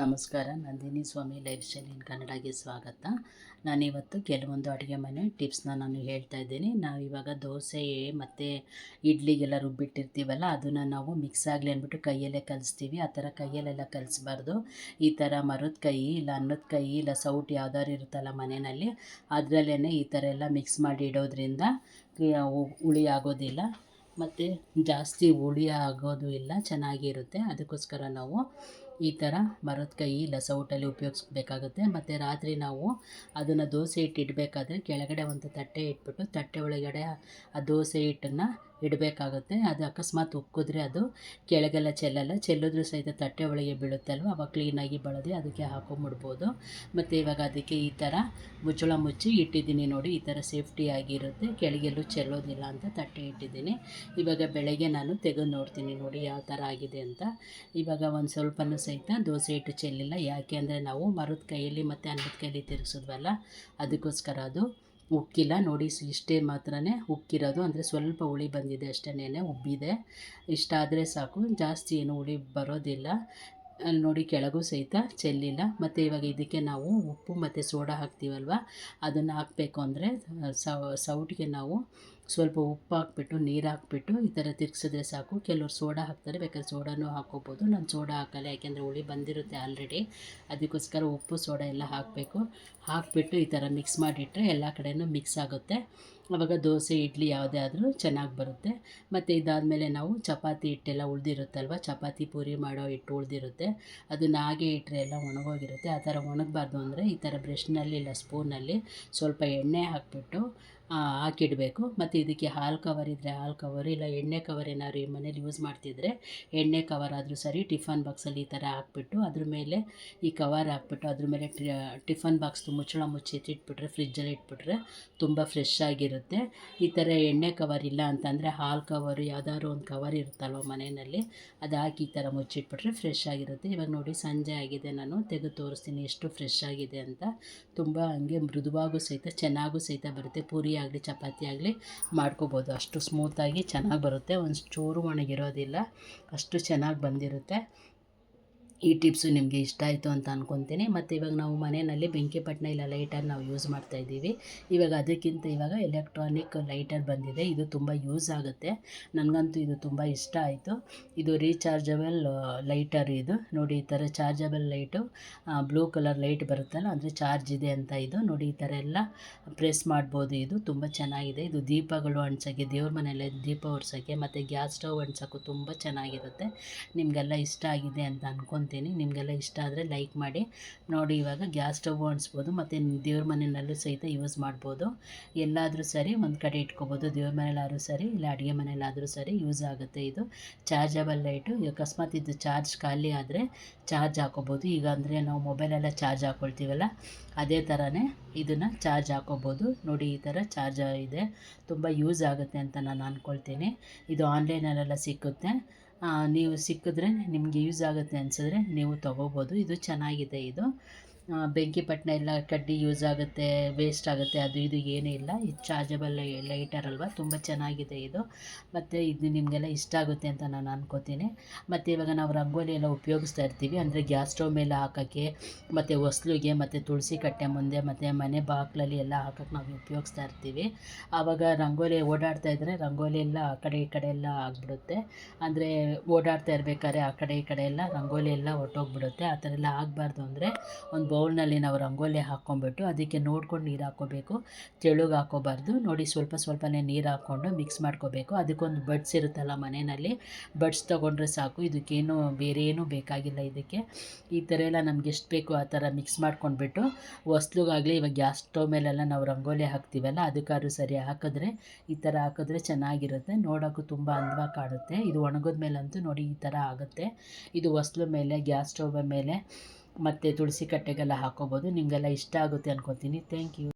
ನಮಸ್ಕಾರ, Nandini Swami life style in ಕನ್ನಡಗೆ ಸ್ವಾಗತ. ನಾನಿವತ್ತು ಕೆಲವೊಂದು ಅಡುಗೆ ಮನೆ ಟಿಪ್ಸ್ನ ನಾನು ಹೇಳ್ತಾ ಇದ್ದೀನಿ. ನಾವು ಇವಾಗ ದೋಸೆ, ಮತ್ತು ಇಡ್ಲಿಗೆಲ್ಲ ರುಬ್ಬಿಟ್ಟಿರ್ತೀವಲ್ಲ, ಅದನ್ನು ನಾವು ಮಿಕ್ಸ್ ಆಗಲಿ ಅಂದ್ಬಿಟ್ಟು ಕೈಯಲ್ಲೇ ಕಲಿಸ್ತೀವಿ. ಆ ಥರ ಕೈಯಲ್ಲೆಲ್ಲ ಕಲಿಸ್ಬಾರ್ದು. ಈ ಥರ ಮರದ ಕೈ ಇಲ್ಲ ಅನ್ನದ ಕೈ ಇಲ್ಲ ಸೌಟ್ ಯಾವ್ದಾದ್ರು ಇರುತ್ತಲ್ಲ ಮನೆಯಲ್ಲಿ ಅದರಲ್ಲೇ ಈ ಥರ ಎಲ್ಲ ಮಿಕ್ಸ್ ಮಾಡಿ ಇಡೋದ್ರಿಂದ ಹುಳಿ ಆಗೋದಿಲ್ಲ. ಮತ್ತು ಜಾಸ್ತಿ ಹುಳಿ ಆಗೋದು ಇಲ್ಲ, ಚೆನ್ನಾಗಿರುತ್ತೆ. ಅದಕ್ಕೋಸ್ಕರ ನಾವು ಈ ಥರ ಮರದ ಕೈ ಇಲ್ಲ ಸೌಟಲ್ಲಿ ಉಪಯೋಗಿಸ್ಬೇಕಾಗುತ್ತೆ. ಮತ್ತು ರಾತ್ರಿ ನಾವು ಅದನ್ನು ದೋಸೆ ಹಿಟ್ಟು ಇಡಬೇಕಾದ್ರೆ ಕೆಳಗಡೆ ಒಂದು ತಟ್ಟೆ ಇಟ್ಬಿಟ್ಟು ತಟ್ಟೆ ಒಳಗಡೆ ಆ ದೋಸೆ ಹಿಟ್ಟನ್ನು ಇಡಬೇಕಾಗುತ್ತೆ. ಅದು ಅಕಸ್ಮಾತ್ ಉಕ್ಕಿದ್ರೆ ಅದು ಕೆಳಗೆಲ್ಲ ಚೆಲ್ಲಲ್ಲ. ಚೆಲ್ಲಿದ್ರೂ ಸಹಿತ ತಟ್ಟೆ ಒಳಗೆ ಬೀಳುತ್ತಲ್ವ? ಅವಾಗ ಕ್ಲೀನಾಗಿ ಬಳದಿ ಅದಕ್ಕೆ ಹಾಕೊಂಬಿಡ್ಬೋದು. ಮತ್ತು ಇವಾಗ ಅದಕ್ಕೆ ಈ ಥರ ಮುಚ್ಚಳ ಮುಚ್ಚಿ ಇಟ್ಟಿದ್ದೀನಿ ನೋಡಿ, ಈ ಥರ ಸೇಫ್ಟಿಯಾಗಿರುತ್ತೆ ಕೆಳಗೆಲ್ಲೂ ಚೆಲ್ಲೋದಿಲ್ಲ ಅಂತ ತಟ್ಟೆ ಇಟ್ಟಿದ್ದೀನಿ. ಇವಾಗ ಬೆಳಗ್ಗೆ ನಾನು ತೆಗೆದು ನೋಡ್ತೀನಿ ನೋಡಿ ಯಾವ ಥರ ಆಗಿದೆ ಅಂತ. ಇವಾಗ ಒಂದು ಸ್ವಲ್ಪನೂ ಸಹಿತ ದೋಸೆ ಹಿಟ್ಟು ಚೆಲ್ಲಿಲ್ಲ. ಯಾಕೆ ಅಂದರೆ ನಾವು ಮರದ ಕೈಯಲ್ಲಿ ಮತ್ತು ಅನ್ನದ ಕೈಯಲ್ಲಿ ತಿರುಗಿಸಿದ್ವಲ್ಲ? ಅದಕ್ಕೋಸ್ಕರ ಅದು ಉಕ್ಕಿಲ್ಲ. ನೋಡಿ ಇಷ್ಟೇ ಮಾತ್ರನೇ ಉಕ್ಕಿರೋದು. ಅಂದರೆ ಸ್ವಲ್ಪ ಹುಳಿ ಬಂದಿದೆ ಅಷ್ಟೇ ಉಬ್ಬಿದೆ. ಇಷ್ಟಾದರೆ ಸಾಕು. ಜಾಸ್ತಿ ಏನು ಹುಳಿ ಬರೋದಿಲ್ಲ. ನೋಡಿ, ಕೆಳಗೂ ಸಹಿತ ಚೆಲ್ಲಿಲ್ಲ. ಮತ್ತು ಇವಾಗ ಇದಕ್ಕೆ ನಾವು ಉಪ್ಪು ಮತ್ತು ಸೋಡಾ ಹಾಕ್ತೀವಲ್ವ? ಅದನ್ನು ಹಾಕಬೇಕು ಅಂದರೆ ಸೌಟಿಗೆ ನಾವು ಸ್ವಲ್ಪ ಉಪ್ಪು ಹಾಕ್ಬಿಟ್ಟು, ನೀರು ಹಾಕ್ಬಿಟ್ಟು ಈ ಥರ ತಿರ್ಗಿಸಿದ್ರೆ ಸಾಕು. ಕೆಲವ್ರು ಸೋಡಾ ಹಾಕ್ತಾರೆ. ಬೇಕಾದ್ರೆ ಸೋಡಾನೂ ಹಾಕ್ಕೋಬೋದು. ನಾನು ಸೋಡಾ ಹಾಕಲ್ಲ, ಯಾಕೆಂದರೆ ಹುಳಿ ಬಂದಿರುತ್ತೆ ಆಲ್ರೆಡಿ ಅದಕ್ಕೋಸ್ಕರ ಉಪ್ಪು, ಸೋಡಾ ಎಲ್ಲ ಹಾಕಬೇಕು. ಹಾಕಿಬಿಟ್ಟು ಈ ಥರ ಮಿಕ್ಸ್ ಮಾಡಿಟ್ರೆ ಎಲ್ಲ ಕಡೆಯೂ ಮಿಕ್ಸ್ ಆಗುತ್ತೆ. ಆವಾಗ ದೋಸೆ, ಇಡ್ಲಿ ಯಾವುದೇ ಆದರೂ ಚೆನ್ನಾಗಿ ಬರುತ್ತೆ. ಮತ್ತು ಇದಾದಮೇಲೆ ನಾವು ಚಪಾತಿ ಹಿಟ್ಟೆಲ್ಲ ಉಳಿದಿರುತ್ತಲ್ವ? ಚಪಾತಿ ಪೂರಿ ಮಾಡೋ ಹಿಟ್ಟು ಉಳಿದಿರುತ್ತೆ. ಅದನ್ನ ಹಾಗೆ ಇಟ್ಟರೆ ಎಲ್ಲ ಒಣಗೋಗಿರುತ್ತೆ. ಆ ಥರ ಒಣಗಬಾರ್ದು ಅಂದರೆ ಈ ಥರ ಬ್ರಷ್ನಲ್ಲಿ ಇಲ್ಲ ಸ್ಪೂನಲ್ಲಿ ಸ್ವಲ್ಪ ಎಣ್ಣೆ ಹಾಕಿಬಿಟ್ಟು ಹಾಕಿಡಬೇಕು. ಮತ್ತು ಇದಕ್ಕೆ ಹಾಲು ಕವರ್ ಇದ್ದರೆ ಹಾಲು ಕವರ್ ಇಲ್ಲ ಎಣ್ಣೆ ಕವರ್ ಏನಾದ್ರು ಈ ಮನೇಲಿ ಯೂಸ್ ಮಾಡ್ತಿದ್ರೆ ಎಣ್ಣೆ ಕವರ್ ಆದರೂ ಸರಿ, ಟಿಫನ್ ಬಾಕ್ಸಲ್ಲಿ ಈ ಥರ ಹಾಕ್ಬಿಟ್ಟು ಅದ್ರ ಮೇಲೆ ಈ ಕವರ್ ಹಾಕ್ಬಿಟ್ಟು ಅದ್ರ ಮೇಲೆ ಟಿಫನ್ ಬಾಕ್ಸ್ದು ಮುಚ್ಚಳ ಮುಚ್ಚಿಟ್ಟಿಟ್ಬಿಟ್ರೆ ಫ್ರಿಜ್ಜಲ್ಲಿ ಇಟ್ಬಿಟ್ರೆ ತುಂಬ ಫ್ರೆಶ್ ಆಗಿರುತ್ತೆ. ಈ ಥರ ಎಣ್ಣೆ ಕವರ್ ಇಲ್ಲ ಅಂತಂದರೆ ಹಾಲು ಕವರು ಯಾವ್ದಾದ್ರು ಒಂದು ಕವರ್ ಇರುತ್ತಲ್ವ ಮನೆಯಲ್ಲಿ, ಅದು ಹಾಕಿ ಈ ಥರ ಮುಚ್ಚಿಟ್ಬಿಟ್ರೆ ಫ್ರೆಶ್ ಆಗಿರುತ್ತೆ. ಇವಾಗ ನೋಡಿ ಸಂಜೆ ಆಗಿದೆ, ನಾನು ತೆಗೆದು ತೋರಿಸ್ತೀನಿ ಎಷ್ಟು ಫ್ರೆಶ್ ಆಗಿದೆ ಅಂತ. ತುಂಬ ಹಂಗೆ ಮೃದುವಾಗೂ ಸಹಿತ ಚೆನ್ನಾಗೂ ಸಹಿತ ಬರುತ್ತೆ. ಪೂರಿ ಆಗಲಿ ಚಪಾತಿ ಆಗಲಿ ಮಾಡ್ಕೋಬೋದು. ಅಷ್ಟು ಸ್ಮೂತಾಗಿ ಚೆನ್ನಾಗಿ ಬರುತ್ತೆ. ಒಂದು ಚೂರು ಒಣಗಿರೋದಿಲ್ಲ. ಅಷ್ಟು ಚೆನ್ನಾಗಿ ಬಂದಿರುತ್ತೆ. ಈ ಟಿಪ್ಸು ನಿಮಗೆ ಇಷ್ಟ ಆಯಿತು ಅಂತ ಅಂದ್ಕೊತೀನಿ ಮತ್ತು ಇವಾಗ ನಾವು ಮನೆಯಲ್ಲಿ ಬೆಂಕಿ ಪಟ್ಟಣ ಇಲ್ಲ ಲೈಟರ್ ನಾವು ಯೂಸ್ ಮಾಡ್ತಾ ಇದ್ದೀವಿ. ಇವಾಗ ಅದಕ್ಕಿಂತ ಇವಾಗ ಎಲೆಕ್ಟ್ರಾನಿಕ್ ಲೈಟರ್ ಬಂದಿದೆ. ಇದು ತುಂಬ ಯೂಸ್ ಆಗುತ್ತೆ. ನನಗಂತೂ ಇದು ತುಂಬ ಇಷ್ಟ ಆಯಿತು. ಇದು ರೀಚಾರ್ಜಬಲ್ ಲೈಟರ್ ಇದು. ನೋಡಿ, ಈ ಥರ chargeable light blue colour light ಬರುತ್ತಲ್ಲ ಅಂದರೆ ಚಾರ್ಜ್ ಇದೆ ಅಂತ ಇದು. ನೋಡಿ, ಈ ಥರ ಎಲ್ಲ ಪ್ರೆಸ್ ಮಾಡ್ಬೋದು ಇದು. ತುಂಬ ಚೆನ್ನಾಗಿದೆ. ಇದು ದೀಪಗಳು ಅಂಟ್ಸೋಕ್ಕೆ, ದೇವ್ರ ಮನೆಯಲ್ಲೇ ದೀಪ ಒರ್ಸೋಕ್ಕೆ, ಮತ್ತು ಗ್ಯಾಸ್ ಸ್ಟವ್ ಅಂಟ್ಸೋಕ್ಕೂ ತುಂಬ ಚೆನ್ನಾಗಿರುತ್ತೆ. ನಿಮಗೆಲ್ಲ ಇಷ್ಟ ಆಗಿದೆ ಅಂತ ಅನ್ಕೊಂಡು ಅಂತೀನಿ ನಿಮಗೆಲ್ಲ ಇಷ್ಟ ಆದರೆ ಲೈಕ್ ಮಾಡಿ. ನೋಡಿ ಇವಾಗ ಗ್ಯಾಸ್ ಸ್ಟವ್ ಅಂಟಿಸ್ಬೋದು ಮತ್ತು ದೇವ್ರ ಮನೆಯಲ್ಲೂ ಸಹಿತ ಯೂಸ್ ಮಾಡ್ಬೋದು. ಎಲ್ಲಾದರೂ ಸರಿ, ಒಂದು ಕಡೆ ಇಟ್ಕೋಬೋದು. ದೇವ್ರ ಮನೆಯಲ್ಲಾದರೂ ಸರಿ, ಇಲ್ಲ ಅಡುಗೆ ಮನೆಯಲ್ಲಾದರೂ ಸರಿ ಯೂಸ್ ಆಗುತ್ತೆ ಇದು. ಚಾರ್ಜಬಲ್ ಲೈಟು ಅಕಸ್ಮಾತ್ ಇದು ಚಾರ್ಜ್ ಖಾಲಿ ಆದರೆ ಚಾರ್ಜ್ ಹಾಕೋಬೋದು. ಈಗ ಅಂದರೆ ನಾವು ಮೊಬೈಲೆಲ್ಲ ಚಾರ್ಜ್ ಹಾಕ್ಕೊಳ್ತೀವಲ್ಲ ಅದೇ ಥರನೇ ಇದನ್ನು ಚಾರ್ಜ್ ಹಾಕೋಬೋದು. ನೋಡಿ ಈ ಥರ ಚಾರ್ಜ್ ಇದೆ. ತುಂಬ ಯೂಸ್ ಆಗುತ್ತೆ ಅಂತ ನಾನು ಅಂದ್ಕೊಳ್ತೀನಿ ಇದು ಆನ್ಲೈನಲ್ಲೆಲ್ಲ ಸಿಕ್ಕುತ್ತೆ. ನೀವು ಸಿಕ್ಕಿದ್ರೆ ನಿಮಗೆ ಯೂಸ್ ಆಗುತ್ತೆ ಅನಿಸಿದ್ರೆ ನೀವು ತೊಗೋಬೋದು. ಇದು ಚೆನ್ನಾಗಿದೆ ಇದು. ಬೆಂಕಿ ಪಟ್ಟಣ ಎಲ್ಲ ಕಡ್ಡಿ ಯೂಸ್ ಆಗುತ್ತೆ ವೇಸ್ಟ್ ಆಗುತ್ತೆ, ಅದು ಇದು ಏನೂ ಇಲ್ಲ. ಇದು ಚಾರ್ಜಬಲ್ ಲೈಟರ್ ಅಲ್ವಾ? ತುಂಬ ಚೆನ್ನಾಗಿದೆ ಇದು. ಮತ್ತು ಇದು ನಿಮಗೆಲ್ಲ ಇಷ್ಟ ಆಗುತ್ತೆ ಅಂತ ನಾನು ಅನ್ಕೋತೀನಿ. ಮತ್ತು ಇವಾಗ ನಾವು ರಂಗೋಲಿ ಎಲ್ಲ ಉಪಯೋಗಿಸ್ತಾ ಇರ್ತೀವಿ. ಅಂದರೆ ಗ್ಯಾಸ್ ಸ್ಟವ್ ಮೇಲೆ ಹಾಕೋಕ್ಕೆ, ಮತ್ತು ಹೊಸ್ಲಿಗೆ, ಮತ್ತು ತುಳಸಿ ಕಟ್ಟೆ ಮುಂದೆ, ಮತ್ತು ಮನೆ ಬಾಕ್ಲಲ್ಲಿ ಎಲ್ಲ ಹಾಕೋಕ್ಕೆ ನಾವು ಉಪಯೋಗಿಸ್ತಾ ಇರ್ತೀವಿ. ಆವಾಗ ರಂಗೋಲಿ ಓಡಾಡ್ತಾ ಇದ್ದರೆ ರಂಗೋಲಿ ಎಲ್ಲ ಆ ಕಡೆ ಈ ಕಡೆ ಎಲ್ಲ ಆಗಿಬಿಡುತ್ತೆ. ಅಂದರೆ ಓಡಾಡ್ತಾ ಇರಬೇಕಾದ್ರೆ ಆ ಕಡೆ ಈ ಕಡೆ ಎಲ್ಲ ರಂಗೋಲಿ ಎಲ್ಲ ಹೊಟ್ಟೋಗ್ಬಿಡುತ್ತೆ ಆ ಥರ ಎಲ್ಲ ಆಗಬಾರ್ದು ಅಂದರೆ ಒಂದು ಬೌಲ್ನಲ್ಲಿ ನಾವು ರಂಗೋಲಿ ಹಾಕ್ಕೊಂಬಿಟ್ಟು ಅದಕ್ಕೆ ನೋಡ್ಕೊಂಡು ನೀರು ಹಾಕ್ಕೋಬೇಕು. ತೆಳುಗೆ ಹಾಕೋಬಾರ್ದು ನೋಡಿ ಸ್ವಲ್ಪ ಸ್ವಲ್ಪನೇ ನೀರು ಹಾಕ್ಕೊಂಡು ಮಿಕ್ಸ್ ಮಾಡ್ಕೋಬೇಕು. ಅದಕ್ಕೊಂದು ಬಡ್ಸ್ ಇರುತ್ತಲ್ಲ ಮನೆಯಲ್ಲಿ. ಬಡ್ಸ್ ತೊಗೊಂಡ್ರೆ ಸಾಕು. ಇದಕ್ಕೇನು ಬೇರೆ ಏನೂ ಬೇಕಾಗಿಲ್ಲ ಇದಕ್ಕೆ. ಈ ಥರ ಎಲ್ಲ ನಮ್ಗೆ ಎಷ್ಟು ಬೇಕು ಆ ಥರ ಮಿಕ್ಸ್ ಮಾಡ್ಕೊಂಡ್ಬಿಟ್ಟು ಹೊಸ್ಲಿಗಾಗಲಿ ಇವಾಗ ಗ್ಯಾಸ್ ಸ್ಟವ್ ಮೇಲೆಲ್ಲ ನಾವು ರಂಗೋಲಿ ಹಾಕ್ತೀವಲ್ಲ ಅದಕ್ಕಾದ್ರೂ ಸರಿ ಹಾಕಿದ್ರೆ ಈ ಥರ ಹಾಕಿದ್ರೆ ಚೆನ್ನಾಗಿರುತ್ತೆ. ನೋಡೋಕ್ಕೂ ತುಂಬ ಅಂದವಾಗಿ ಕಾಣುತ್ತೆ. ಇದು ಒಣಗಿದ ಮೇಲಂತೂ ನೋಡಿ ಈ ಥರ ಆಗುತ್ತೆ. ಇದು ಹೊಸ್ಲು ಮೇಲೆ, ಗ್ಯಾಸ್ ಸ್ಟವ್ ಮೇಲೆ ಮತ್ತು ತುಳಸಿ ಕಟ್ಟೆಗೆಲ್ಲ ಹಾಕೋಬೋದು. ನಿಮಗೆಲ್ಲ ಇಷ್ಟ ಆಗುತ್ತೆ ಅನ್ಕೊತೀನಿ ಥ್ಯಾಂಕ್ ಯು